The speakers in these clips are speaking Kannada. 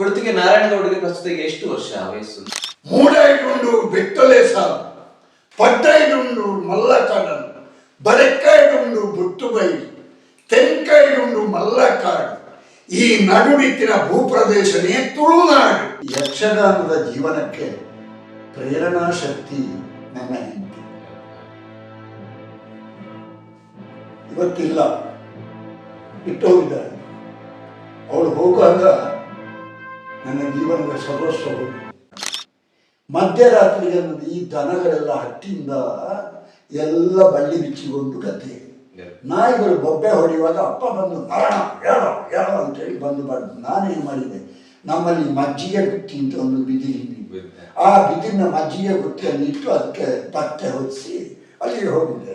ಕೊಡ್ತಿಗೆ ನಾರಾಯಣಗೌಡರಿಗೆ ಪ್ರಸ್ತುತ ಎಷ್ಟು ವರ್ಷ ವಯಸ್ಸು? ಮೂಡೈಡುಂಡು ಬೆತ್ತಲೆ ಸಾಲು. ಪಡ್ಡೈಡುಂಡು ಬುಟ್ಟು ಬೈ ಬುಟ್ಟುಬೈಲು ಮಲ್ಲ ಮಲ್ಲಕಾಡು. ಈ ನಡುವಿತ್ತಿನ ಭೂಪ್ರದೇಶನೇ ತುಳುನಾಡು. ಯಕ್ಷಗಾನದ ಜೀವನಕ್ಕೆ ಪ್ರೇರಣಾ ಶಕ್ತಿ ನನ್ನ ಹೆಂಡತಿ. ಇವತ್ತಿಲ್ಲ. ಇಟ್ಟೋಗಿದ್ದಾರೆ ಹೋಗಿದ್ದಾರೆ ಅವಳು ಹೋಗುವಾಗ ನನ್ನ ಜೀವನದ ಸರ್ವಸ್ವವು ಮಧ್ಯರಾತ್ರಿಗೆ ಮಧ್ಯರಾತ್ರಿ ಅನ್ನೋದು ಈ ದನಗಳೆಲ್ಲ ಹಟ್ಟಿಯಿಂದ ಎಲ್ಲ ಬಳ್ಳಿ ಬಿಚ್ಚಿಕೊಂಡು ಗದ್ದೆ. ನಾಯಿಗಳು ಬೊಬ್ಬೆ ಹೊಡೆಯುವಾಗ ಅಪ್ಪ ಬಂದು ಮರಣ ಹೇಳೋ ಹೇಳೋ ಅಂತೇಳಿ ಬಂದು ಬಂದು ನಾನೇನು ಮಾಡಿದೆ? ನಮ್ಮಲ್ಲಿ ಮಜ್ಜಿಗೆ ಗುತ್ತಿ ಅಂತ ಒಂದು ಬಿದಿರಿ ಆ ಬಿದಿರಿನ ಮಜ್ಜಿಗೆ ಗುತ್ತಿಯನ್ನು ಇಟ್ಟು ಅದಕ್ಕೆ ಪತ್ತೆ ಹೊದಿಸಿ ಅಲ್ಲಿಗೆ ಹೋಗಿದ್ದೆ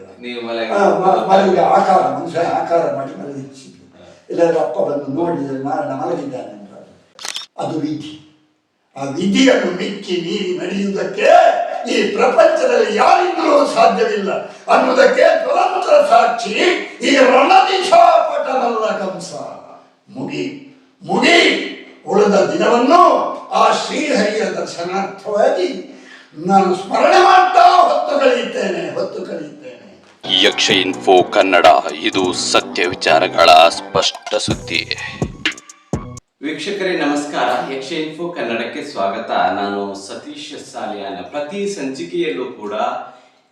ಮಲಗಿದ ಆಕಾರ ಮನುಷ್ಯ ಆಕಾರ ಮಾಡಿ ಮಲಗಿಸಿದ್ದು. ಇಲ್ಲಾಂದ್ರೆ ಅಪ್ಪ ಬಂದು ನೋಡಿದರೆ ನಾನು ಮಲಗಿದ್ದಾನೆ. ಅಂತ ಅದು ವಿಧಿ. ಆ ವಿಧಿಯನ್ನು ಮಿಕ್ಕಿ ಮೀರಿ ನಡೆಯುವುದಕ್ಕೆ ಈ ಪ್ರಪಂಚದಲ್ಲಿ ಯಾರಿಂದಲೂ ಸಾಧ್ಯವಿಲ್ಲ. ಅನ್ನುವುದಕ್ಕೆ ಸ್ವತಂತ್ರ ಸಾಕ್ಷಿ ಈ ರಣದಿಶಾಪಟನಲ್ಲ ಕಂಸ. ಮುಗಿ ಮುಗಿ ಉಳಿದ ದಿನವನ್ನು ಆ ಶ್ರೀಹರಿಯ ದರ್ಶನಾರ್ಥವಾಗಿ ನಾನು ಸ್ಮರಣೆ ಮಾಡ್ತಾ ಹೊತ್ತು ಕಳೆಯುತ್ತೇನೆ ಹೊತ್ತು ಕಳೆಯುತ್ತೇನೆ. ಯಕ್ಷ ಇನ್ಫೋ ಕನ್ನಡ, ಇದು ಸತ್ಯ ವಿಚಾರಗಳ ಸ್ಪಷ್ಟ ಸುದ್ದಿ. ವೀಕ್ಷಕರೇ, ನಮಸ್ಕಾರ. ಯಕ್ಷ ಇನ್ಫೋ ಕನ್ನಡಕ್ಕೆ ಸ್ವಾಗತ. ನಾನು ಸತೀಶ್ ಸಾಲಿಯಾನ ಪ್ರತಿ ಸಂಚಿಕೆಯಲ್ಲೂ ಕೂಡ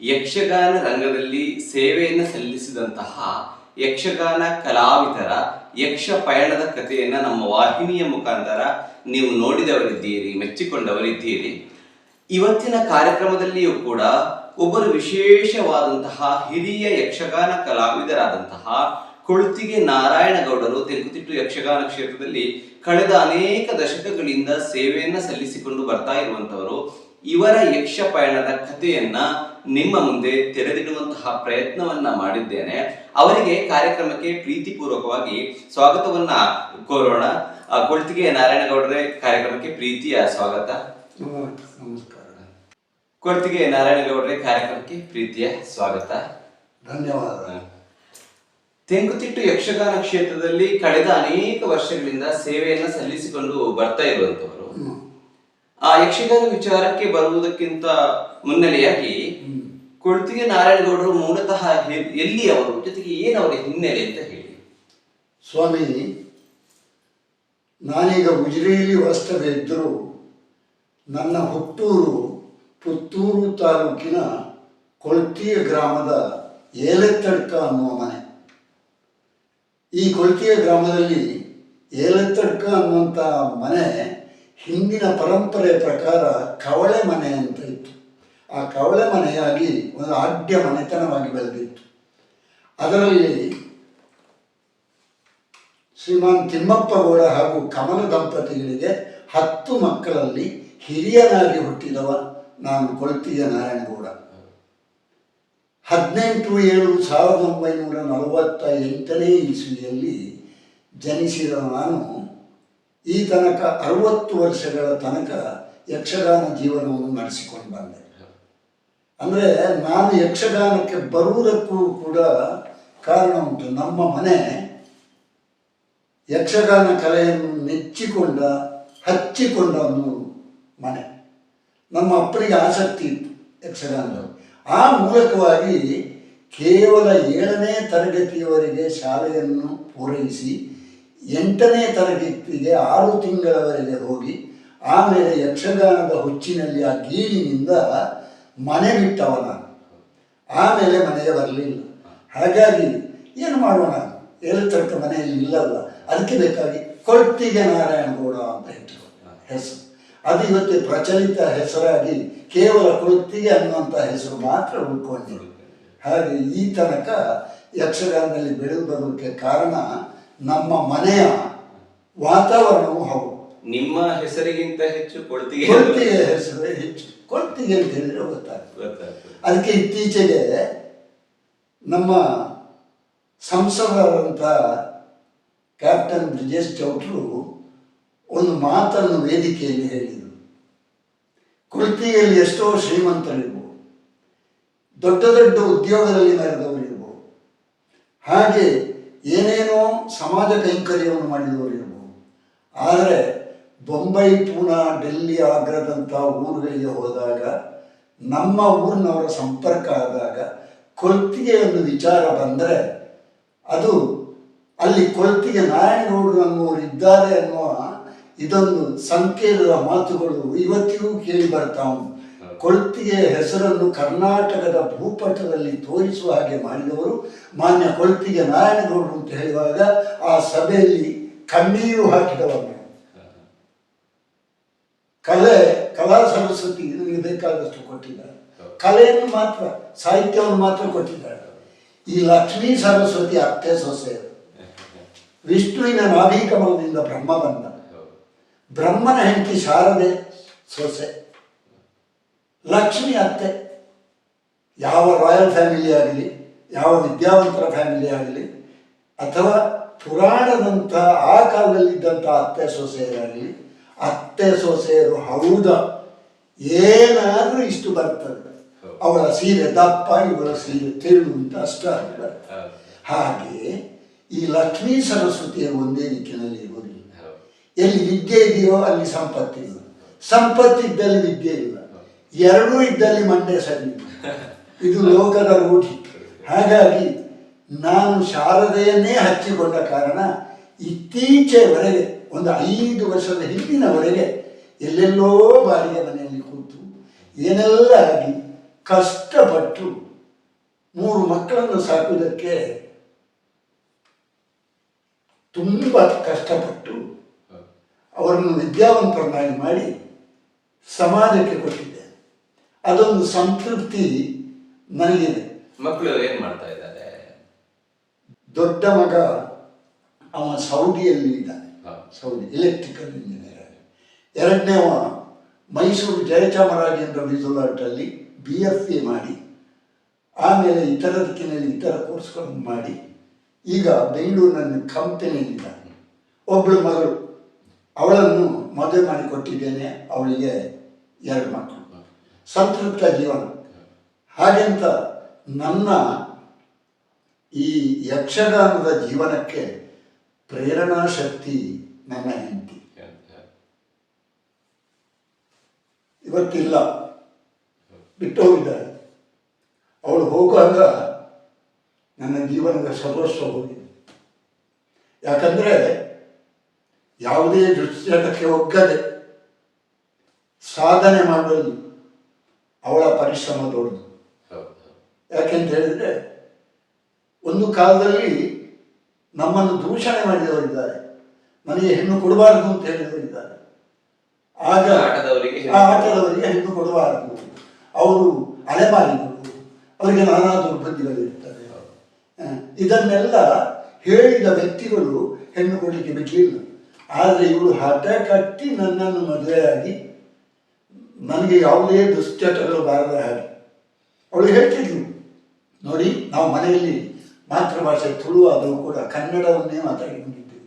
ಯಕ್ಷಗಾನ ರಂಗದಲ್ಲಿ ಸೇವೆಯನ್ನು ಸಲ್ಲಿಸಿದಂತಹ ಯಕ್ಷಗಾನ ಕಲಾವಿದರ ಯಕ್ಷ ಪಯಣದ ಕಥೆಯನ್ನು ನಮ್ಮ ವಾಹಿನಿಯ ಮುಖಾಂತರ ನೀವು ನೋಡಿದವರಿದ್ದೀರಿ, ಮೆಚ್ಚಿಕೊಂಡವರಿದ್ದೀರಿ. ಇವತ್ತಿನ ಕಾರ್ಯಕ್ರಮದಲ್ಲಿಯೂ ಕೂಡ ಒಬ್ಬರು ವಿಶೇಷವಾದಂತಹ ಹಿರಿಯ ಯಕ್ಷಗಾನ ಕಲಾವಿದರಾದಂತಹ ಕೊಳ್ತಿಗೆ ನಾರಾಯಣಗೌಡರು ತೆಂಕುತಿಟ್ಟು ಯಕ್ಷಗಾನ ಕ್ಷೇತ್ರದಲ್ಲಿ ಕಳೆದ ಅನೇಕ ದಶಕಗಳಿಂದ ಸೇವೆಯನ್ನ ಸಲ್ಲಿಸಿಕೊಂಡು ಬರ್ತಾ ಇರುವಂತವರು ಇವರ ಯಕ್ಷ ಪಯಣದ ಕಥೆಯನ್ನ ನಿಮ್ಮ ಮುಂದೆ ತೆರೆದಿಡುವಂತಹ ಪ್ರಯತ್ನವನ್ನ ಮಾಡಿದ್ದೇನೆ. ಅವರಿಗೆ ಕಾರ್ಯಕ್ರಮಕ್ಕೆ ಪ್ರೀತಿಪೂರ್ವಕವಾಗಿ ಸ್ವಾಗತವನ್ನ ಕೋರೋಣ. ಕೊಳ್ತಿಗೆ ನಾರಾಯಣಗೌಡರೇ ಕಾರ್ಯಕ್ರಮಕ್ಕೆ ಪ್ರೀತಿಯ ಸ್ವಾಗತ. ನಮಸ್ಕಾರ. ಕೊಳ್ತಿಗೆ ನಾರಾಯಣಗೌಡರೇ ಕಾರ್ಯಕ್ರಮಕ್ಕೆ ಪ್ರೀತಿಯ ಸ್ವಾಗತ. ಧನ್ಯವಾದ ತೆಂಕುತಿಟ್ಟು ಯಕ್ಷಗಾನ ಕ್ಷೇತ್ರದಲ್ಲಿ ಕಳೆದ ಅನೇಕ ವರ್ಷಗಳಿಂದ ಸೇವೆಯನ್ನ ಸಲ್ಲಿಸಿಕೊಂಡು ಬರ್ತಾ ಇರುವಂತವರು. ಆ ಯಕ್ಷಗಾನ ವಿಚಾರಕ್ಕೆ ಬರುವುದಕ್ಕಿಂತ ಮುನ್ನೆಲೆಯಾಗಿ. ಕೊಳ್ತಿಗೆ ನಾರಾಯಣಗೌಡರು ಮೂಲತಃ ಎಲ್ಲಿ ಅವರು ಜೊತೆಗೆ ಏನು ಅವರ ಹಿನ್ನೆಲೆ ಅಂತ ಹೇಳಿ. ಸ್ವಾಮಿ ನಾನೀಗ ಉಜಿರೆಯಲ್ಲಿ ವಾಸ್ತವ್ಯ ಇದ್ದರೂ ನನ್ನ ಹುಟ್ಟೂರು ಪುತ್ತೂರು ತಾಲೂಕಿನ ಕೊಳ್ತಿಯ ಗ್ರಾಮದ ಏಲೆತ್ತಡ್ಕ ಅನ್ನುವ ಮನೆ. ಈ ಕೊಳ್ತಿಯ ಗ್ರಾಮದಲ್ಲಿ ಏಲತ್ತಡ್ಕ ಅನ್ನುವಂಥ ಮನೆ ಹಿಂದಿನ ಪರಂಪರೆ ಪ್ರಕಾರ ಕವಳೆ ಮನೆ ಅಂತ ಇತ್ತು. ಆ ಕವಳೆ ಮನೆಯಾಗಿ ಒಂದು ಆಡ್ಯ ಮನೆತನವಾಗಿ ಬೆಳೆದಿತ್ತು. ಅದರಲ್ಲಿ ಶ್ರೀಮಾನ್ ತಿಮ್ಮಪ್ಪಗೌಡ ಹಾಗೂ ಕಮಲ ದಂಪತಿಗಳಿಗೆ ಹತ್ತು ಮಕ್ಕಳಲ್ಲಿ ಹಿರಿಯನಾಗಿ ಹುಟ್ಟಿದವ ನಾನು ಕೊಳ್ತಿಯ ನಾರಾಯಣಗೌಡ. ಹದಿನೆಂಟು, ಏಳು, ಸಾವಿರದ ಒಂಬೈನೂರ ನಲವತ್ತ ಎಂಟನೇ ಇಸ್ವಿಯಲ್ಲಿ ಜನಿಸಿದ ನಾನು ಈ ತನಕ ಅರವತ್ತು ವರ್ಷಗಳ ತನಕ ಯಕ್ಷಗಾನ ಜೀವನವನ್ನು ನಡೆಸಿಕೊಂಡು ಬಂದೆ. ಅಂದರೆ ನಾನು ಯಕ್ಷಗಾನಕ್ಕೆ ಬರುವುದಕ್ಕೂ ಕೂಡ ಕಾರಣ ಉಂಟು. ನಮ್ಮ ಮನೆ ಯಕ್ಷಗಾನ ಕಲೆಯನ್ನು ನೆಚ್ಚಿಕೊಂಡ, ಹಚ್ಚಿಕೊಂಡ ಒಂದು ಮನೆ. ನಮ್ಮ ಅಪ್ಪನಿಗೆ ಆಸಕ್ತಿ ಇತ್ತು ಯಕ್ಷಗಾನದಲ್ಲಿ. ಆ ಮೂಲಕವಾಗಿ ಕೇವಲ ಏಳನೇ ತರಗತಿಯವರೆಗೆ ಶಾಲೆಯನ್ನು ಪೂರೈಸಿ ಎಂಟನೇ ತರಗತಿಗೆ ಆರು ತಿಂಗಳವರೆಗೆ ಹೋಗಿ ಆಮೇಲೆ ಯಕ್ಷಗಾನದ ಹುಚ್ಚಿನಲ್ಲಿ ಆ ಗೀಳಿನಿಂದ ಮನೆ ಬಿಟ್ಟವನ. ಆಮೇಲೆ ಮನೆಗೆ ಬರಲಿಲ್ಲ. ಹಾಗಾಗಿ ಏನು ಮಾಡೋಣ? ಏಳತಕ್ಕ ಮನೆಯಲ್ಲಿ ಇಲ್ಲಲ್ಲ. ಅದಕ್ಕೆ ಬೇಕಾಗಿ ಕೊಟ್ಟಿಗೆ ನಾರಾಯಣಗೌಡ ಅಂತ ಹೇಳ್ತಾರೆ ಹೆಸರು. ಅದು ಇವತ್ತು ಪ್ರಚಲಿತ ಹೆಸರಾಗಿ ಕೇವಲ ಕೃತ್ತಿಗೆ ಅನ್ನುವಂಥ ಹೆಸರು ಮಾತ್ರ ಉಳ್ಕೊಂಡಿದೆ. ಹಾಗೆ ಈ ತನಕ ಯಕ್ಷಗಾನದಲ್ಲಿ ಬೆಳೆದು ಬರೋದಕ್ಕೆ ಕಾರಣ ನಮ್ಮ ಮನೆಯ ವಾತಾವರಣವೂ ಹೌದು. ನಿಮ್ಮ ಹೆಸರಿಗಿಂತ ಹೆಚ್ಚು ಕೊಳ್ತಿಗೆ ಕೊಳ್ತಿಗೆ ಹೆಸರು ಹೆಚ್ಚು. ಕೊಳ್ತಿಗೆ ಅಂತ ಹೇಳಿದ್ರೆ ಗೊತ್ತಾಗ್ತದೆ. ಗೊತ್ತಾಗ್ತದೆ. ಅದಕ್ಕೆ ಇತ್ತೀಚೆಗೆ ನಮ್ಮ ಸಂಸದರಂಥ ಕ್ಯಾಪ್ಟನ್ ಬ್ರಿಜೇಶ್ ಚೌಟ್ರು ಒಂದು ಮಾತನ್ನು ವೇದಿಕೆಯಲ್ಲಿ ಹೇಳಿದರು. ಕೃತಿಯಲ್ಲಿ ಎಷ್ಟೋ ಶ್ರೀಮಂತರಿರ್ಬೋದು, ದೊಡ್ಡ ದೊಡ್ಡ ಉದ್ಯೋಗದಲ್ಲಿ ಮೆರೆದವರಿರ್ಬೋದು, ಹಾಗೆ ಏನೇನೋ ಸಮಾಜ ಕೈಂಕರ್ಯವನ್ನು ಮಾಡಿದವರಿರ್ಬೋದು. ಆದರೆ ಬೊಂಬೈ, ಪೂನಾ, ಡೆಲ್ಲಿ, ಆಗ್ರದಂಥ ಊರುಗಳಿಗೆ ಹೋದಾಗ, ನಮ್ಮ ಊರಿನವರ ಸಂಪರ್ಕ ಆದಾಗ ಕೊಲ್ತಿಗೆ ಒಂದು ವಿಚಾರ ಬಂದರೆ, ಅದು ಅಲ್ಲಿ ಕುಲ್ತಿಗೆ ನಾರಾಯಣಗೌಡರು ಅನ್ನೋರು ಇದ್ದಾರೆ ಅನ್ನುವ ಇದೊಂದು ಸಂಕೇತದ ಮಾತುಗಳು ಇವತ್ತಿಗೂ ಕೇಳಿ ಬರ್ತಾ ಉಂಟು. ಕೊಳ್ತಿಗೆ ಹೆಸರನ್ನು ಕರ್ನಾಟಕದ ಭೂಪಟದಲ್ಲಿ ತೋರಿಸುವ ಹಾಗೆ ಮಾಡಿದವರು ಮಾನ್ಯ ಕೊಳ್ತಿಗೆ ನಾರಾಯಣಗೌಡರು ಅಂತ ಹೇಳುವಾಗ ಆ ಸಭೆಯಲ್ಲಿ ಕಣ್ಣೀರು ಹಾಕಿದವರು. ಕಲೆ ಕಲಾ ಸರಸ್ವತಿ ನಿಮಗೆ ಬೇಕಾದಷ್ಟು ಕೊಟ್ಟಿದ್ದಾರೆ. ಕಲೆಯನ್ನು ಮಾತ್ರ ಸಾಹಿತ್ಯವನ್ನು ಮಾತ್ರ ಕೊಟ್ಟಿದ್ದಾರೆ. ಈ ಲಕ್ಷ್ಮೀ ಸರಸ್ವತಿ ಅತ್ತೆ ಸೊಸೆ. ವಿಷ್ಣುವಿನ ನಾಭೀಕಮಲದಿಂದ ಬ್ರಹ್ಮ ಬಂದ. ಬ್ರಹ್ಮನ ಹೆಂಡತಿ ಶಾರದೆ ಸೊಸೆ. ಲಕ್ಷ್ಮಿ ಅತ್ತೆ. ಯಾವ ರಾಯಲ್ ಫ್ಯಾಮಿಲಿ ಆಗಲಿ ಯಾವ ವಿದ್ಯಾವಂತರ ಫ್ಯಾಮಿಲಿ ಆಗಲಿ ಅಥವಾ ಪುರಾಣದಂಥ ಆ ಕಾಲದಲ್ಲಿದ್ದಂಥ ಅತ್ತೆ ಸೊಸೆಯರಾಗಲಿ ಅತ್ತೆ ಸೊಸೆಯರು ಹೌದ ಏನಾದರೂ ಇಷ್ಟು ಬರ್ತದೆ. ಅವರ ಸೀರೆ ದಪ್ಪ ಇವಳ ಸೀರೆ ತೆಳು ಅಂತ ಅಷ್ಟ ಹಾಗೆ ಈ ಲಕ್ಷ್ಮೀ ಸರಸ್ವತಿಯ ಒಂದೇ ದಿಕ್ಕಿನಲ್ಲಿ ಇರುವುದಿಲ್ಲ ಎಲ್ಲಿ ವಿದ್ಯೆ ಇದೆಯೋ ಅಲ್ಲಿ ಸಂಪತ್ತಿಲ್ಲ ಸಂಪತ್ತಿದ್ದಲ್ಲಿ ವಿದ್ಯೆ ಇಲ್ಲ. ಎರಡೂ ಇದ್ದಲ್ಲಿ ಮಂಡ್ಯ ಸರಿ ಇದು ಲೋಕದ ರೂಢಿ. ಹಾಗಾಗಿ ನಾನು ಶಾರದೆಯನ್ನೇ ಹಚ್ಚಿಕೊಂಡ ಕಾರಣ ಇತ್ತೀಚೆವರೆಗೆ, ಒಂದು ಐದು ವರ್ಷದ ಹಿಂದಿನವರೆಗೆ ಎಲ್ಲೆಲ್ಲೋ ಬಾಡಿಗೆ ಮನೆಯಲ್ಲಿ ಕೂತು ಏನೆಲ್ಲ ಆಗಿ ಕಷ್ಟಪಟ್ಟು ಮೂರು ಮಕ್ಕಳನ್ನು ಸಾಕುವುದಕ್ಕೆ ತುಂಬ ಕಷ್ಟಪಟ್ಟು ಅವರನ್ನು ವಿದ್ಯಾವಂತರನ್ನಾಗಿ ಮಾಡಿ ಸಮಾಜಕ್ಕೆ ಕೊಟ್ಟಿದ್ದೆ. ಅದೊಂದು ಸಂತೃಪ್ತಿ ನನಗಿದೆ. ಮಕ್ಕಳು ಏನು ಮಾಡ್ತಾ ಇದ್ದಾರೆ? ದೊಡ್ಡ ಮಗ ಅವ ಸೌದಿಯಲ್ಲಿ ಇದ್ದಾನೆ. ಸೌದಿ ಎಲೆಕ್ಟ್ರಿಕಲ್ ಇಂಜಿನಿಯರ್ ಎರಡನೇವ ಮೈಸೂರು ಜಯಚಾಮರಾಜೇಂದ್ರ ರಿಸೋರ್ಟಲ್ಲಿ ಬಿ ಎಫ್ ಎ ಮಾಡಿ ಆಮೇಲೆ ಇತರ ದಿಕ್ಕಿನಲ್ಲಿ ಇತರ ಕೋರ್ಸ್ಗಳನ್ನು ಮಾಡಿ ಈಗ ಬೆಂಗಳೂರಿನಲ್ಲಿ ಕಂಪನಿಯಲ್ಲಿದ್ದಾನೆ ಒಬ್ಬಳು ಮಗಳು. ಅವಳನ್ನು ಮದುವೆ ಮಾಡಿ ಕೊಟ್ಟಿದ್ದೇನೆ ಅವಳಿಗೆ ಎರಡು ಮಕ್ಕಳು. ಸಂತೃಪ್ತ ಜೀವನ. ಹಾಗೆಂತ ನನ್ನ ಈ ಯಕ್ಷಗಾನದ ಜೀವನಕ್ಕೆ ಪ್ರೇರಣಾ ಶಕ್ತಿ ನನ್ನ ಹೆಂಡತಿ. ಇವತ್ತಿಲ್ಲ. ಬಿಟ್ಟು ಹೋಗಿದ್ದಾಳೆ. ಅವಳು ಹೋಗುವಾಗ ನನ್ನ ಜೀವನದ ಸರ್ವಸ್ವ ಹೋಗಿದೆ. ಯಾಕಂದರೆ ಯಾವುದೇ ದುಶ್ಚಟಕ್ಕೆ ಒಗ್ಗದೆ ಸಾಧನೆ ಮಾಡುವಲ್ಲಿ ಅವಳ ಪರಿಶ್ರಮ ದೊಡ್ಡದು. ಯಾಕೆಂತ ಹೇಳಿದ್ರೆ ಒಂದು ಕಾಲದಲ್ಲಿ ನಮ್ಮನ್ನು ದೂಷಣೆ ಮಾಡಿದವರಿದ್ದಾರೆ. ನನಗೆ ಹೆಣ್ಣು ಕೊಡಬಾರದು ಅಂತ ಹೇಳಿದವರಿದ್ದಾರೆ. ಆಗ ಆಟದವರಿಗೆ ಆ ಆಟದವರಿಗೆ ಹೆಣ್ಣು ಕೊಡಬಾರದು. ಅವರು ಅಲೆಮಾರಿಗಳು. ಅವರಿಗೆ ನಾನಾ ದುರ್ಬುದ್ಧಿಗಳಿರ್ತದೆ ಇದನ್ನೆಲ್ಲ ಹೇಳಿದ ವ್ಯಕ್ತಿಗಳು ಹೆಣ್ಣು ಕೊಡಲಿಕ್ಕೆ ಬಿಡಲಿಲ್ಲ. ಆದರೆ ಇವಳು ಹಠ ಕಟ್ಟಿ ನನ್ನನ್ನು ಮದುವೆಯಾಗಿ ನನಗೆ ಯಾವುದೇ ದುಶ್ಚಟಗಳು ಬಾರದ ಹಾಗೆ. ಅವಳು ಹೇಳ್ತಿದ್ಲು ನೋಡಿ ನಾವು ಮನೆಯಲ್ಲಿ ಮಾತೃಭಾಷೆ ತುಳು ಆದರೂ ಕೂಡ ಕನ್ನಡವನ್ನೇ ಮಾತಾಡಿಕೊಂಡಿದ್ದೀವಿ.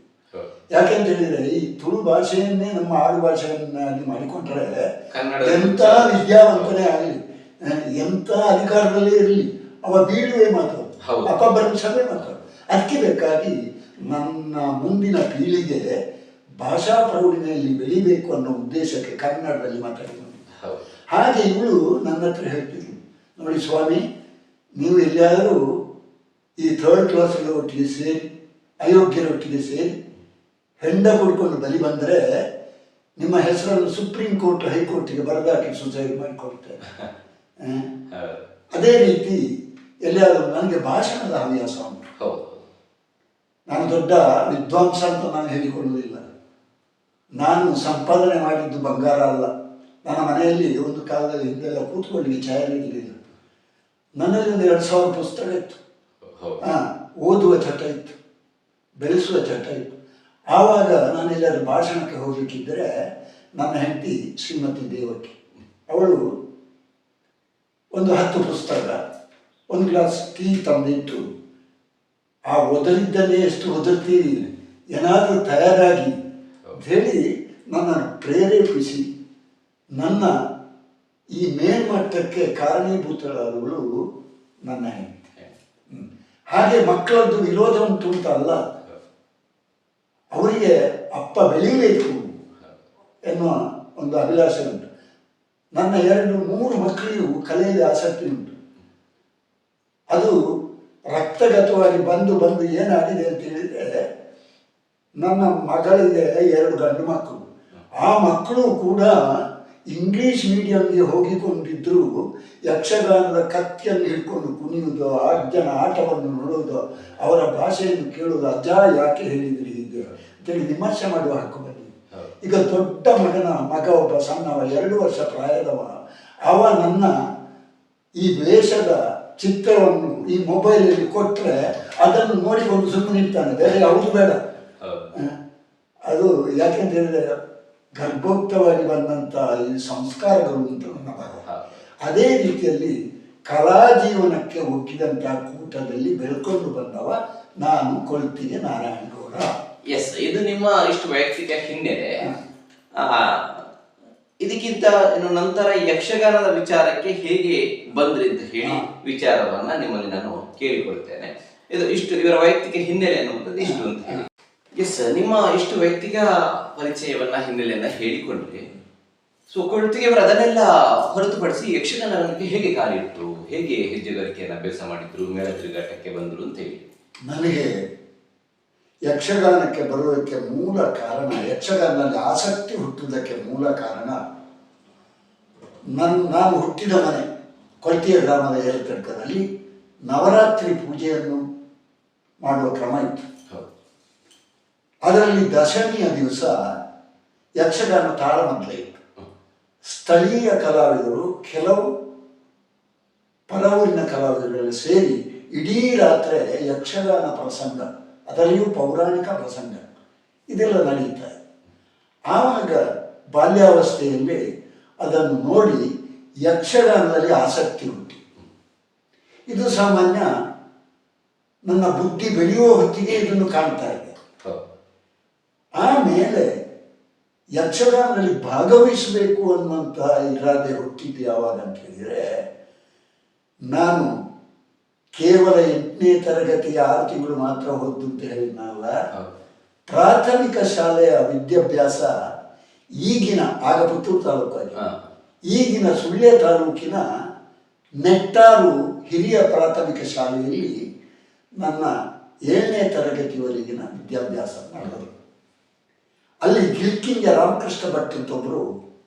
ಯಾಕೆಂತ ಹೇಳಿದ್ರೆ ಈ ತುಳು ಭಾಷೆಯನ್ನೇ ನಮ್ಮ ಆಡು ಭಾಷೆಯನ್ನಾಗಿ ಮಾಡಿಕೊಂಡ್ರೆ ಎಂಥ ವಿದ್ಯಾವಂತನೇ ಆಗಲಿ ಎಂಥ ಅಧಿಕಾರದಲ್ಲೇ ಇರಲಿ ಅವ ಬೀಳುವೆ ಮಾತು. ಅಪಭ್ರಂಶವೇ ಮಾತು. ಅದಕ್ಕೆ ಬೇಕಾಗಿ ನನ್ನ ಮುಂದಿನ ಪೀಳಿಗೆ ಭಾಷಾ ಪ್ರೌಢಿನಲ್ಲಿ ಬೆಳಿಬೇಕು ಅನ್ನೋ ಉದ್ದೇಶಕ್ಕೆ ಕನ್ನಡದಲ್ಲಿ ಮಾತಾಡಿದ್ರು. ಹಾಗೆ ಇವಳು ನನ್ನ ಹತ್ರ ಹೇಳ್ತಿದ್ರು. ನೋಡಿ ಸ್ವಾಮಿ ನೀವು ಎಲ್ಲಾದರೂ ಈ ಥರ್ಡ್ ಕ್ಲಾಸಲ್ಲಿ ಒಟ್ಟಿಗೆ ಸೇರಿ ಅಯೋಗ್ಯರೊಟ್ಟಿಗೆ ಸೇರಿ ಹೆಂಡ ಕೊಡ್ಕೊಂಡು ಬಲಿ ಬಂದರೆ ನಿಮ್ಮ ಹೆಸರನ್ನು ಸುಪ್ರೀಂ ಕೋರ್ಟ್ ಹೈಕೋರ್ಟಿಗೆ ಬರೆದಾಕಿ ಸುಸೈಡ್ ಮಾಡಿಕೊಡ್ತೇವೆ ಅದೇ ರೀತಿ ಎಲ್ಲಿಯಾದರೂ ನನಗೆ ಭಾಷಣದ ಹವ್ಯಾಸ ಉಂಟು. ನಾನು ದೊಡ್ಡ ವಿದ್ವಾಂಸ ಅಂತ ನಾನು ಹೇಳಿಕೊಳ್ಳುವುದಿಲ್ಲ. ನಾನು ಸಂಪಾದನೆ ಮಾಡಿದ್ದು ಬಂಗಾರ ಅಲ್ಲ. ನನ್ನ ಮನೆಯಲ್ಲಿ ಒಂದು ಕಾಲದಲ್ಲಿ ಹಿಂದೆಲ್ಲ ಕೂತ್ಕೊಂಡು ಛಾಯೆ ನನ್ನಲ್ಲಿ ಒಂದು ಎರಡು ಸಾವಿರ ಪುಸ್ತಕ ಇತ್ತು. ಹಾಂ ಓದುವ ಚಟ ಇತ್ತು ಬೆಳೆಸುವ ಚಟ ಇತ್ತು. ಆವಾಗ ನಾನು ಎಲ್ಲಾದ್ರೂ ಭಾಷಣಕ್ಕೆ ಹೋಗಲಿಕ್ಕಿದ್ದರೆ ನನ್ನ ಹೆಂಡತಿ ಶ್ರೀಮತಿ ದೇವಕಿ ಅವಳು ಒಂದು ಹತ್ತು ಪುಸ್ತಕ ಒಂದು ಗ್ಲಾಸ್ ಟೀ ತಂದಿಟ್ಟು ಆ ಒದರಿದ್ದಲ್ಲೇ ಎಷ್ಟು ಒದರ್ತೀರಿ? ಏನಾದರೂ ತಯಾರಾಗಿ ಹೇಳಿ ನನ್ನನ್ನು ಪ್ರೇರೇಪಿಸಿ ನನ್ನ ಈ ಮೇಲ್ಮಟ್ಟಕ್ಕೆ ಕಾರಣೀಭೂತರಾದವಳು ನನ್ನ ಹೆಂಡತಿ. ಹಾಗೆ ಮಕ್ಕಳದ್ದು ವಿರೋಧ ಉಂಟು ಅಂತ ಅಲ್ಲ? ಅವರಿಗೆ ಅಪ್ಪ ಬೆಳೀಬೇಕು ಎನ್ನುವ ಒಂದು ಅಭಿಲಾಷೆ ಉಂಟು. ನನ್ನ ಎರಡು ಮೂರು ಮಕ್ಕಳಿಗೂ ಕಲೆಯಲ್ಲಿ ಆಸಕ್ತಿ ಉಂಟು. ಅದು ರಕ್ತಗತವಾಗಿ ಬಂದು ಬಂದು ಏನಾಗಿದೆ ಅಂತ ಹೇಳಿದ್ರೆ ನನ್ನ ಮಗಳಿಗೆ ಎರಡು ಗಂಡು ಮಕ್ಕಳು. ಆ ಮಕ್ಕಳು ಕೂಡ ಇಂಗ್ಲಿಷ್ ಮೀಡಿಯಂಗೆ ಹೋಗಿಕೊಂಡಿದ್ರು ಯಕ್ಷಗಾನದ ಕತ್ತಿಯನ್ನು ಹಿಡ್ಕೊಂಡು ಕುಣಿಯುವುದು ಆ ಜನ ಆಟವನ್ನು ನೋಡುವುದು ಅವರ ಭಾಷೆಯನ್ನು ಕೇಳುವುದು ಅಜ್ಜ ಯಾಕೆ ಹೇಳಿದ್ರಿ ಹೀಗೆ? ಅಂತೇಳಿ ವಿಮರ್ಶೆ ಮಾಡುವ ಹಕ್ಕು ಬನ್ನಿ ಈಗ ದೊಡ್ಡ ಮಗನ ಮಗ ಒಬ್ಬ ಸಣ್ಣವ ಎರಡು ವರ್ಷ ಪ್ರಾಯದವ ಅವ ನನ್ನ ಈ ವೇಷದ ಚಿತ್ರವನ್ನು ಈ ಮೊಬೈಲಲ್ಲಿ ಕೊಟ್ಟರೆ ಅದನ್ನು ನೋಡಿಕೊಂಡು ಸುಮ್ಮನೆ ಇರ್ತಾನೆ ಬೇರೆ ಯಾವುದು ಬೇಡ? ಅದು ಯಾಕೆಂತ ಹೇಳಿದರೆ ಗರ್ಭೋಕ್ತವಾಗಿ ಬಂದಂತಹ ಈ ಸಂಸ್ಕಾರಗಳು ಅಂತ ನನ್ನ ಭಾವ ಅದೇ ರೀತಿಯಲ್ಲಿ ಕಲಾ ಜೀವನಕ್ಕೆ ಒಗ್ಗಿದಂಥ ಕೂಟದಲ್ಲಿ ಬೆಳ್ಕೊಂಡು ಬಂದವ ನಾನು ಕೊಳ್ತೀನಿ ನಾರಾಯಣಗೌಡ. ಎಸ್ ಇದು ನಿಮ್ಮ ಇಷ್ಟು ವೈಯಕ್ತಿಕ ಹಿನ್ನೆಲೆ. ಆ, ಇದಕ್ಕಿಂತ ಇನ್ನು ನಂತರ ಯಕ್ಷಗಾನದ ವಿಚಾರಕ್ಕೆ ಹೇಗೆ ಬಂದ್ರಿ ಅಂತ ಹೇಳಿ ವಿಚಾರವನ್ನ ನಿಮ್ಮಲ್ಲಿ ನಾನು ಕೇಳಿಕೊಳ್ತೇನೆ. ಇದು ಇಷ್ಟು ಇವರ ವೈಯಕ್ತಿಕ ಹಿನ್ನೆಲೆ ಅನ್ನುವಂಥದ್ದು ಇಷ್ಟು ಅಂತ ಹೇಳಿ. ಎಸ್ ನಿಮ್ಮ ಇಷ್ಟು ವ್ಯಕ್ತಿಗ ಪರಿಚಯವನ್ನ ಹಿನ್ನೆಲೆಯನ್ನ ಹೇಳಿಕೊಂಡ್ರೆ, ಸೊ ಕೊಳ್ತಿಗೆಯವರು ಅದನ್ನೆಲ್ಲ ಹೊರತುಪಡಿಸಿ ಯಕ್ಷಗಾನ ರಂಗಕ್ಕೆ ಹೇಗೆ ಕಾಲಿಟ್ಟು ಹೇಗೆ ಹೆಜ್ಜೆಗಾರಿಕೆಯನ್ನು ಅಭ್ಯಾಸ ಮಾಡಿದ್ರು? ಮೇಳ ತಿರುಗಾಟಕ್ಕೆ ಬಂದರು ಅಂತ ಹೇಳಿ. ನನಗೆ ಯಕ್ಷಗಾನಕ್ಕೆ ಬರುವುದಕ್ಕೆ ಮೂಲ ಕಾರಣ, ಯಕ್ಷಗಾನದಲ್ಲಿ ಆಸಕ್ತಿ ಹುಟ್ಟುವುದಕ್ಕೆ ಮೂಲ ಕಾರಣ ನನ್ನ ನಾನು ಹುಟ್ಟಿದ ಮನೆ ಕೊಳ್ತಿಯ ಗ್ರಾಮದ ಏಲತಡ್ಕದಲ್ಲಿ ನವರಾತ್ರಿ ಪೂಜೆಯನ್ನು ಮಾಡುವ ಕ್ರಮ ಇತ್ತು. ಅದರಲ್ಲಿ ದಶಮಿಯ ದಿವಸ ಯಕ್ಷಗಾನ ತಾಳಮದ್ದಲೆ ಇತ್ತು. ಸ್ಥಳೀಯ ಕಲಾವಿದರು ಕೆಲವು ಪರವೂರಿನ ಕಲಾವಿದರೆಲ್ಲ ಸೇರಿ ಇಡೀ ರಾತ್ರಿ ಯಕ್ಷಗಾನ ಪ್ರಸಂಗ, ಅದರಲ್ಲಿಯೂ ಪೌರಾಣಿಕ ಪ್ರಸಂಗ ಇದೆಲ್ಲ ಇದೆ ಆವಾಗ ಬಾಲ್ಯಾವಸ್ಥೆಯಲ್ಲಿ ಅದನ್ನು ನೋಡಿ ಯಕ್ಷಗಾನದಲ್ಲಿ ಆಸಕ್ತಿ ಉಂಟು. ಇದು ಸಾಮಾನ್ಯ ನನ್ನ ಬುದ್ಧಿ ಬೆಳೆಯುವ ಹೊತ್ತಿಗೆ ಇದನ್ನು ಕಾಣ್ತಾ ಇದೆ ಆಮೇಲೆ ಯಕ್ಷಗಾನದಲ್ಲಿ ಭಾಗವಹಿಸಬೇಕು ಅನ್ನುವಂತಹ ಇರಾದೆ ಹುಟ್ಟಿದ್ದು ಯಾವಾಗ ಅಂತ ಹೇಳಿದರೆ ನಾನು ಕೇವಲ ಎಂಟನೇ ತರಗತಿಯ ಆರು ತಿಂಗಳು ಮಾತ್ರ ಹೋದ್ದು ಅಂತ ಹೇಳಿದ್ನಲ್ಲ ಪ್ರಾಥಮಿಕ ಶಾಲೆಯ ವಿದ್ಯಾಭ್ಯಾಸ ಈಗಿನ ಆಗ ಪುತ್ತೂರು ತಾಲೂಕಾಗಿ. ಈಗಿನ ಸುಳ್ಯ ತಾಲೂಕಿನ ನೆಟ್ಟಾರು ಹಿರಿಯ ಪ್ರಾಥಮಿಕ ಶಾಲೆಯಲ್ಲಿ ನನ್ನ ಏಳನೇ ತರಗತಿವರೆಗಿನ ವಿದ್ಯಾಭ್ಯಾಸ ನಡೆದರು ಅಲ್ಲಿ ಗಿಲ್ಕಿಂಗ ರಾಮಕೃಷ್ಣ ಭಟ್ ಅಂತ ಒಬ್ಬರು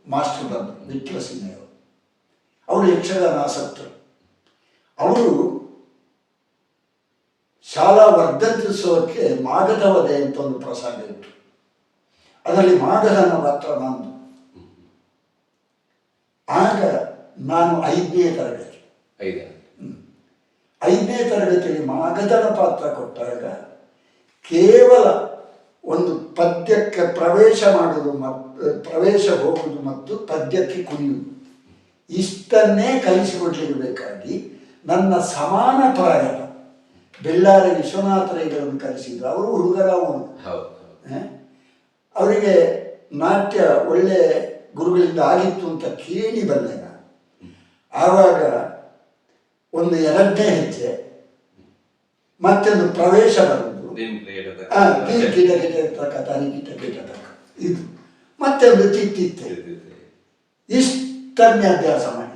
ಮಾಸ್ಟರ್ ಬಂದರು ನಿಖಿಲ ಸಿಂಹಯ್ಯವರು ಅವರು ಯಕ್ಷಗಾನ ಆಸಕ್ತರು. ಅವರು ಶಾಲಾ ವರ್ಧಂತ್ಯುತ್ಸವಕ್ಕೆ ಮಾಗಧ ವಧೆ ಅಂತ ಒಂದು ಪ್ರಸಂಗ ಇತ್ತು. ಅದರಲ್ಲಿ ಮಾಗಧನ ಪಾತ್ರ ನಾನು ಆಗ ನಾನು ಐದನೇ ತರಗತಿ. ಐದು ಐದನೇ ತರಗತಿಯಲ್ಲಿ ಮಾಗಧನ ಪಾತ್ರ ಕೊಟ್ಟಾಗ ಕೇವಲ ಒಂದು ಪದ್ಯಕ್ಕೆ ಪ್ರವೇಶ ಮಾಡುವುದು ಮತ್ತು ಪ್ರವೇಶ ಹೋಗುವುದು ಮತ್ತು ಪದ್ಯಕ್ಕೆ ಕುಣಿಯುವುದು ಇಷ್ಟನ್ನೇ ಕಲಿಸಿಕೊಡ್ಲಿರಬೇಕಾಗಿ ನನ್ನ ಸಮಾನ ಪ್ರಾಯದ ಬೆಳ್ಳಾರಿ ವಿಶ್ವನಾಥರೈಗಳನ್ನು ಕಲಿಸಿದ್ರು ಅವರು ಹುಡುಗರ ಅವರಿಗೆ ನಾಟ್ಯ ಒಳ್ಳೆ ಗುರುಗಳಿಂದ ಆಗಿತ್ತು ಅಂತ ಕೇಳಿ ಬಂದೆ ನಾನು. ಆವಾಗ ಒಂದು ಎರಡನೇ ಹೆಜ್ಜೆ ಮತ್ತೊಂದು ಪ್ರವೇಶ ಬರುವುದು ದಿನ ಗಿಡ ಇರ್ತಕ್ಕ ತಾನಿ ಇದು. ಮತ್ತೊಂದು ತಿತ್ತಿತ್ತೆ ಇಷ್ಟನ್ನೇ ಅಭ್ಯಾಸ ಮಾಡಿ.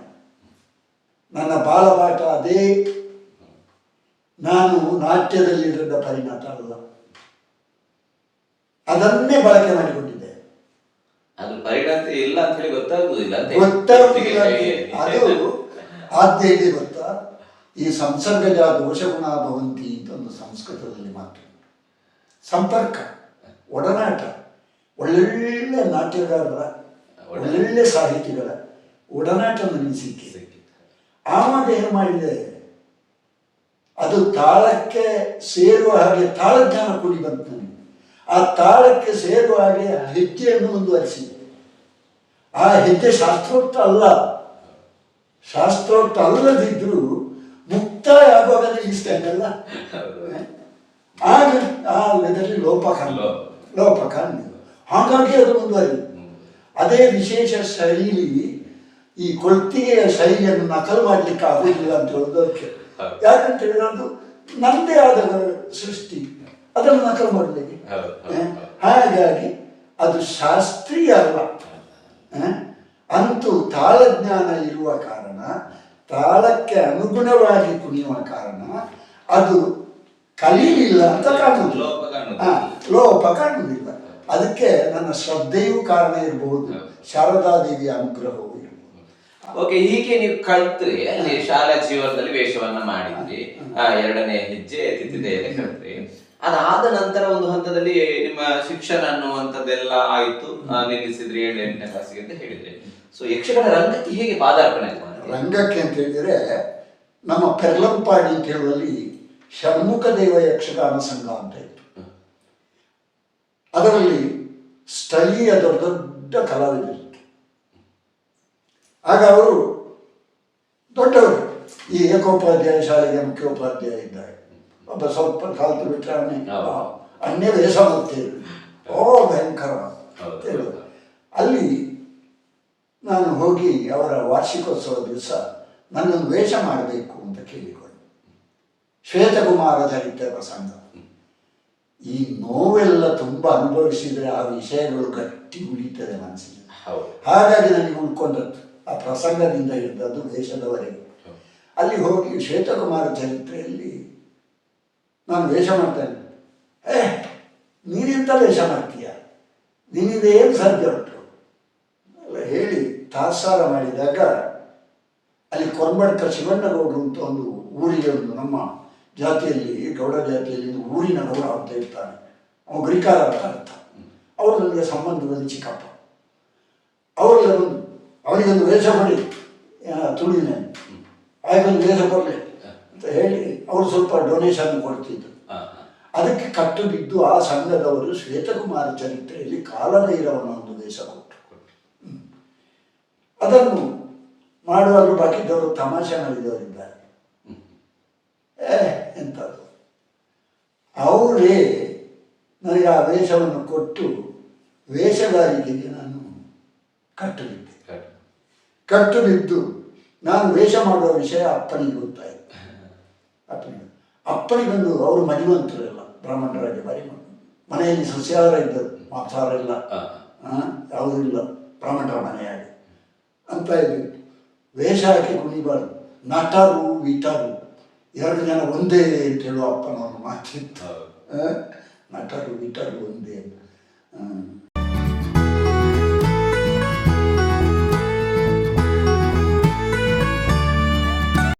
ನನ್ನ ಬಾಲಪಾಠ ಅದೇ. ನಾನು ನಾಟ್ಯದಲ್ಲಿರದ ಪರಿಣಾಮ ಅಲ್ಲ. ಅದನ್ನೇ ಬಳಕೆ ಮಾಡಿಕೊಂಡಿದ್ದೆ. ಅದು ಪರಿಣತಿ ಇಲ್ಲ ಅಂತ ಹೇಳಿ ಗೊತ್ತಾಗುದಿಲ್ಲ ಗೊತ್ತಾಗುದಿಲ್ಲ ಅದು ಆದ್ಯ ಇದೆ. ಗೊತ್ತಾ ಈ ಸಂಸರ್ಗಜ ದೋಷಗುಣ ಭವಂತಿ ಅಂತ ಒಂದು ಸಂಸ್ಕೃತದಲ್ಲಿ ಮಾತು. ಸಂಪರ್ಕ, ಒಡನಾಟ, ಒಳ್ಳೊಳ್ಳೆ ನಾಟ್ಯಗಾರರ, ಒಳ್ಳೊಳ್ಳೆ ಸಾಹಿತಿಗಳ ಒಡನಾಟ ನನಗೆ ಸಿಕ್ಕಿದೆ. ಆವಾಗ ಏನು ಮಾಡಿದೆ? ಅದು ತಾಳಕ್ಕೆ ಸೇರುವ ಹಾಗೆ ತಾಳಜ್ಞಾನ ಕೂಡಿ ಬಂತು ಆ ತಾಳಕ್ಕೆ ಸೇರುವ ಹಾಗೆ ಹೆಜ್ಜೆಯನ್ನು ಮುಂದುವರಿಸಿದೆ. ಆ ಹೆಜ್ಜೆ ಶಾಸ್ತ್ರೋಕ್ತ ಅಲ್ಲ. ಶಾಸ್ತ್ರೋಕ್ತ ಅಲ್ಲದಿದ್ರೂ ಮುಕ್ತಾಯ ಆಗುವಾಗ ನಿಲ್ಲಿಸ್ತೇನಲ್ಲ ಆಗ ಆ ಇದರಲ್ಲಿ ಲೋಪ ಕಾಣ ಲೋಪ. ಲೋಪ ಕಾಣಿದೆ ಹಾಗಾಗಿ ಅದು ಮುಂದುವರಿದೆ. ಅದೇ ವಿಶೇಷ ಶೈಲಿ ಈ ಕೊಳ್ತಿಗೆಯ ಶೈಲಿಯನ್ನು ನಕಲು ಮಾಡಲಿಕ್ಕೆ ಆಗುವುದಿಲ್ಲ ಅಂತ ಹೇಳೋದಕ್ಕೆ ಹೌದು. ಯಾಕಂತ ಹೇಳಿದ್ರೆ ಅದು ನನ್ನದೇ ಆದ ಸೃಷ್ಟಿ. ಅದನ್ನು ನಕಲು ಮಾಡಲಿಕ್ಕೆ. ಹಾಗಾಗಿ ಅದು ಶಾಸ್ತ್ರೀಯ ಅಲ್ಲ. ಅಂತೂ ತಾಳಜ್ಞಾನ ಇರುವ ಕಾರಣ ತಾಳಕ್ಕೆ ಅನುಗುಣವಾಗಿ ಕುಣಿಯುವ ಕಾರಣ ಅದು ಕಲೀಲಿಲ್ಲ ಅಂತ ಕಾಣುದು ಲೋಪ ಕಾಣುದು. ಹಾ, ಲೋಪ ಕಾಣುವುದಿಲ್ಲ. ಅದಕ್ಕೆ ನನ್ನ ಶ್ರದ್ಧೆಯೂ ಕಾರಣ ಇರಬಹುದು ಶಾರದಾದೇವಿಯ ದೇವಿಯ ಅನುಗ್ರಹ ಓಕೆ ಹೀಗೆ ನೀವು ಕಲ್ತ್ರಿ ಅಲ್ಲಿ ಶಾಲಾ ಜೀವನದಲ್ಲಿ ವೇಷವನ್ನ ಮಾಡಿದ್ರಿ. ಆ, ಎರಡನೇ ಹೆಜ್ಜೆ ತಿಥಿದೆಯಲ್ಲಿ ಕಲ್ತ್ರಿ ಅದಾದ ನಂತರ ಒಂದು ಹಂತದಲ್ಲಿ ನಿಮ್ಮ ಶಿಕ್ಷಣ ಅನ್ನುವಂಥದ್ದೆಲ್ಲ ಆಯ್ತು. ನಿಲ್ಲಿಸಿದ್ರಿ ಏಳು ಎಂಟನೇ ಕ್ಲಾಸಿಗೆ ಅಂತ ಹೇಳಿದ್ರಿ. ಸೊ ಯಕ್ಷಗಾನ ರಂಗಕ್ಕೆ ಹೇಗೆ ಪಾದಾರ್ಪಣೆ ರಂಗಕ್ಕೆ ಅಂತ ಹೇಳಿದ್ರೆ ನಮ್ಮ ಪೆರ್ಲಂಪಾಡಿ ಕೇಳುವಲ್ಲಿ ಹೇಳುವಲ್ಲಿ ಷಣ್ಮುಖ ದೇವ ಯಕ್ಷಗಾನ ಸಂಘ ಅಂತ ಇತ್ತು. ಅದರಲ್ಲಿ ಸ್ಥಳೀಯ ದೊಡ್ಡ ದೊಡ್ಡ ಕಲಾವಿದರಿತ್ತು ಆಗ ಅವರು ದೊಡ್ಡವರು. ಈ ಏಕೋಪಾಧ್ಯಾಯ ಶಾಲೆಗೆ ಮುಖ್ಯೋಪಾಧ್ಯಾಯ ಇದ್ದಾರೆ. ಒಬ್ಬ ಸ್ವಲ್ಪ ಕಾಲ್ತು ಬಿಟ್ಟರೆ ಅನ್ಯ ದೇಶ ವೇಷ ಮಾಡ್ತೇವೆ ಓ ಭಯಂಕರ ಹೌದು. ಅಂತ ಹೇಳುದು. ಅಲ್ಲಿ ನಾನು ಹೋಗಿ ಅವರ ವಾರ್ಷಿಕೋತ್ಸವ ದಿವಸ ನನ್ನನ್ನು ವೇಷ ಮಾಡಬೇಕು ಅಂತ ಕೇಳಿಕೊಂಡೆ ಶ್ವೇತಕುಮಾರ ಪ್ರಸಂಗ. ಈ ನೋವೆಲ್ಲ ತುಂಬ ಅನುಭವಿಸಿದರೆ ಆ ವಿಷಯಗಳು ಗಟ್ಟಿ ಉಳಿತದೆ ಮನಸ್ಸಿಗೆ. ಹಾಗಾಗಿ ನನಗೆ ಉಳ್ಕೊಂಡದ್ದು ಆ ಪ್ರಸಂಗದಿಂದ ಇದ್ದದ್ದು ವೇಷದವರೆಗೆ. ಅಲ್ಲಿ ಹೋಗಿ ಶ್ವೇತಕುಮಾರ ಚರಿತ್ರೆಯಲ್ಲಿ ನಾನು ವೇಷ ಮಾಡ್ತೇನೆ. ಏ ನೀನೆಂತ ವೇಷ ಮಾಡ್ತೀಯ? ನಿನ್ನಿಂದ ಏನು ಸಾಧ್ಯ ಉಂಟು? ಹೇಳಿ ತಾತ್ಸಾರ ಮಾಡಿದಾಗ ಅಲ್ಲಿ ಕೊರ್ಮಡ್ಕ ಶಿವಣ್ಣಗೌಡರು ಅಂತ ಒಂದು ಊರಿಗೆ ಒಂದು ನಮ್ಮ ಜಾತಿಯಲ್ಲಿ ಗೌಡ ಜಾತಿಯಲ್ಲಿ ಊರಿನ ಗೌಡ ಅಂತ ಇರ್ತಾನೆ ಅವನು ಗ್ರಿಕಾರ ಅಂತ ಅರ್ಥ. ಅವರು ನನಗೆ ಸಂಬಂಧದಲ್ಲಿ ಚಿಕ್ಕಪ್ಪ. ಅವರಿಗೆ ಒಂದು ಅವನಿಗೊಂದು ವೇಷ ಮಾಡಿ ತುಳಿನ ಆಯ್ಕೊಂದು ವೇಷ ಕೊಡಲಿ ಅಂತ ಹೇಳಿ ಅವರು ಸ್ವಲ್ಪ ಡೊನೇಷನ್ ಕೊಡ್ತಿದ್ರು. ಅದಕ್ಕೆ ಕಟ್ಟು ಬಿದ್ದು ಆ ಸಂಘದವರು ಶ್ವೇತಕುಮಾರ ಚರಿತ್ರೆಯಲ್ಲಿ ಕಾಲಭೈರವನ ಒಂದು ವೇಷ ಕೊಟ್ಟು. ಅದನ್ನು ಮಾಡುವಾಗ ಬಾಕಿದ್ದವರು ತಮಾಷೆ ಮಾಡಿದವರಿದ್ದಾರೆ ಎಂಥದ್ದು ಅವರೇ ನನಗೆ ಆ ವೇಷವನ್ನು ಕೊಟ್ಟು ವೇಷಗಾರಿಕೆಗೆ ನಾನು ಕಟ್ಟು ಬಿದ್ದೆ ಕಟ್ಟು ಬಿದ್ದು ನಾನು ವೇಷ ಮಾಡುವ ವಿಷಯ ಅಪ್ಪನಿಗೆ ಗೊತ್ತಾಯಿತು. ಅಪ್ಪನಿಗೆ. ಅಪ್ಪನಿಗೊಂದು ಅವರು ಇಲ್ಲ ಬ್ರಾಹ್ಮಣರಾಗಿ ಬಾರಿ ಮನೆಯಲ್ಲಿ ಸಸ್ಯಾಹಾರ ಇದ್ದರು ಮಾಂಸಾಹಾರ ಇಲ್ಲ ಆ, ಆ, ಯಾವುದೂ ಇಲ್ಲ ಬ್ರಾಹ್ಮಣರ ಮನೆಯಾಗಿ. ಅಂತ ಇದ್ದೀವಿ ವೇಷ ಹಾಕಿ ಕುಣಿಬಾರ್ದು. ನಟರು ವಿಟರು ಎರಡು ಜನ ಒಂದೇ ಅಂತ ಹೇಳುವ ಅಪ್ಪನ ಒಂದು ಮಾತಿತ್ತು ನಟರು ಗಿಟರು ಒಂದೇ ಅಂತ.